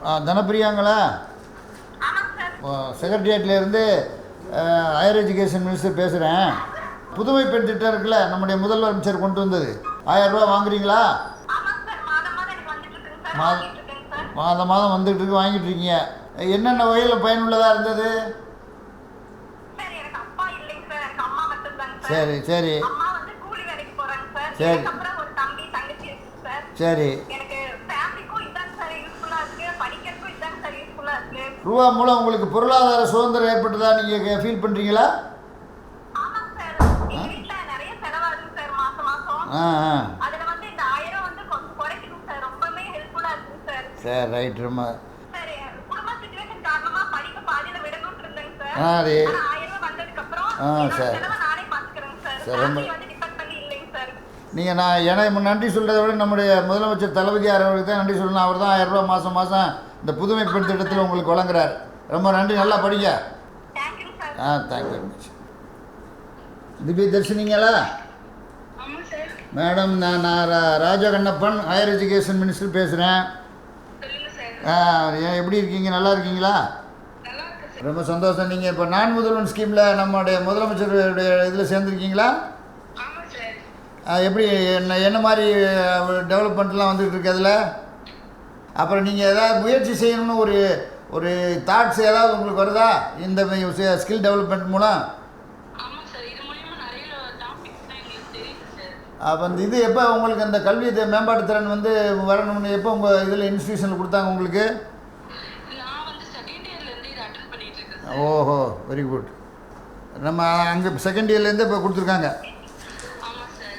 ஆ, தனப்பிரியாங்களா? செக்ரட்டரியேட்லேருந்து higher education minister பேசுகிறேன் புதுமை பெண் திட்டம் இருக்குல்ல நம்முடைய முதல்வர் அமைச்சர் கொண்டு வந்தது. ஆயிரம் ரூபா வாங்குறீங்களா? மாதம் மாதம் வந்துட்டு இருக்கு வாங்கிட்டு இருக்கீங்க. என்னென்ன வகையில் பயனுள்ளதாக இருந்தது? Sir sir. சார். சரி சரி அம்மா வந்து கூலி வேலைக்கு போறாங்க சார் சரி. அதுக்கப்புறம் ஒரு தம்பி தங்கச்சி இருக்கு சார் சரி எனக்கு ஃபேமிலிக்கும் இதாங்க சார் யூஸ்ஃபுல்லா இருக்கு படிக்கிறதுக்கும் இதாங்க சார் யூஸ்ஃபுல்லா இருக்கு ரூபா மூலம் உங்களுக்கு பொருளாதார சுதந்திரம் ஏற்பட்டதா நீங்கள் ஃபீல் பண்ணுறீங்களா ஆ? ஆ சார். ரைட் ரொம்ப. ஆ அது. ஆ, சார். சார். ரொம்ப- நீங்கள் நான் எனக்கு நன்றி சொல்கிறத விட நம்முடைய முதலமைச்சர் தளபதியார் அவருக்கு தான் நன்றி சொல்லணும். அவர் தான் ஆயிரம் ரூபா மாதம் மாதம் இந்த புதுமை பெண் திட்டத்தில் உங்களுக்கு வழங்குறார். ரொம்ப நன்றி நல்லா படிங்க. ஆ தேங்க்யூ வெரி மச் திவ்ய தர்ஷினிங்களா மேடம் நான் நான் ரா- Raja Kannappan higher education minister பேசுகிறேன் சார் எப்படி இருக்கீங்க? நல்லா இருக்கீங்களா? ரொம்ப சந்தோஷம். நீங்கள் இப்போ நான் முதல்வன் ஸ்கீமில் நம்முடைய முதலமைச்சருடைய இதில் சேர்ந்துருக்கீங்களா? ஆ, எப்படி என்ன என்ன மாதிரி டெவலப்மெண்ட்லாம் வந்துட்டு இருக்கு அதில்? அப்புறம் நீங்கள் ஏதாவது முயற்சி செய்யணும்னு ஒரு ஒரு தாட்ஸ் ஏதாவது உங்களுக்கு வருதா? இந்த ஸ்கில் டெவலப்மெண்ட் மூலம்? அப்போ இந்த இது எப்போ உங்களுக்கு அந்த கல்வி மேம்பாட்டு திறன் வந்து வரணும்னு எப்போ உங்கள் இதில் இன்ஸ்டியூஷனில் கொடுத்தாங்க உங்களுக்கு? ஓஹோ வெரி குட் நம்ம அங்கே செகண்ட் இயர்லேருந்து இப்போ கொடுத்துருக்காங்க.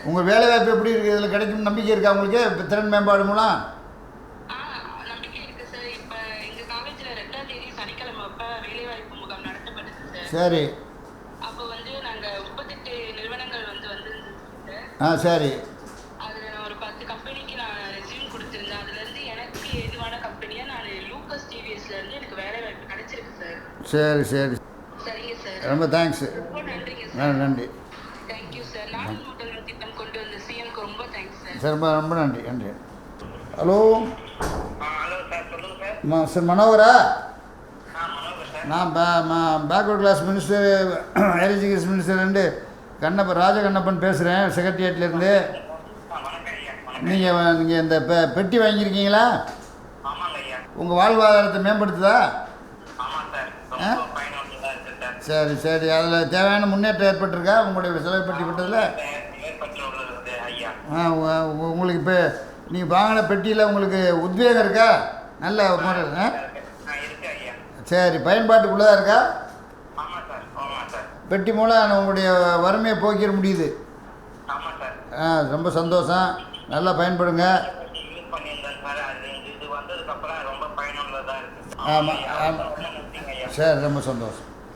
உங்கள் வேலைவாய்ப்பு எப்படி இருக்குது இதில் கிடைக்கும் நம்பிக்கை இருக்கா உங்களுக்கு? இப்போ திறன் மேம்பாடு மூலம்? சார். அப்போ வந்து நாங்க முப்பத்தெட்டு நிறுவனங்கள் வந்து வந்திருந்தது ஆ சரி. அதுல நான் ஒரு பத்து கம்பெனிக்கு நான் ரெஸ்யூம் கொடுத்திருந்தேன். அதுல இருந்து எனக்கு ஏதுவான கம்பெனியா நான் லூக்கஸ் டிவிஎஸ்ல இருந்து எனக்கு வேலை வாய்ப்பு கிடைச்சிருக்கு சார். சரி சரி. சரிங்க சார். ரொம்ப தேங்க்ஸு. ரொம்ப நன்றிங்க ஆ சார் நன்றி தேங்க்யூ சார். நான் முதல்வர் திட்டம் கொண்டு வந்த சிஎம்க்கு ரொம்ப தேங்க்ஸ் சார். சார் ரொம்ப ரொம்ப நன்றி நன்றி. ஹலோ? Hello sir. சொல்லுங்க சார். மா சார் மனோகரா? ஆ மனோகர் சார் நான் பே backward class minister higher education minister ரெண்டு கண்ணப்பன் ராஜ கண்ணப்பன் பேசுகிறேன் செக்ரட்டரியேட்லேருந்து நீங்கள் நீங்கள் இந்த பெ பெட்டி வாங்கியிருக்கீங்களா? உங்கள் வாழ்வாதாரத்தை மேம்படுத்துதா? ஆ? சரி சரி. அதில் தேவையான முன்னேற்றம் ஏற்பட்டிருக்கா? உங்களுடைய செலவு பெட்டி பட்டதில்? ஆ உங்களுக்கு இப்போ நீங்கள் வாங்கின பெட்டியில் உங்களுக்கு உத்வேகம் இருக்கா? நல்ல முறை ஆ? சரி பயன்பாட்டுக்குள்ளதாக இருக்கா? ஆமாம் ஆமாம் பெட்டி மூலம் உங்களுடைய வறுமையை போக்கிட முடியுது. ஆமாம் ஆ ரொம்ப சந்தோஷம். நல்லா பயன்படுங்க. யூஸ் பண்ணியிருந்தேன் சார். அது இது வந்ததுக்கப்புறம் ரொம்ப பயனுள்ளதாக இருக்கு. ஆமா, ஐயா. ஆமா. ரொம்ப நன்றிங்க ஐயா. சரி ரொம்ப சந்தோஷம்.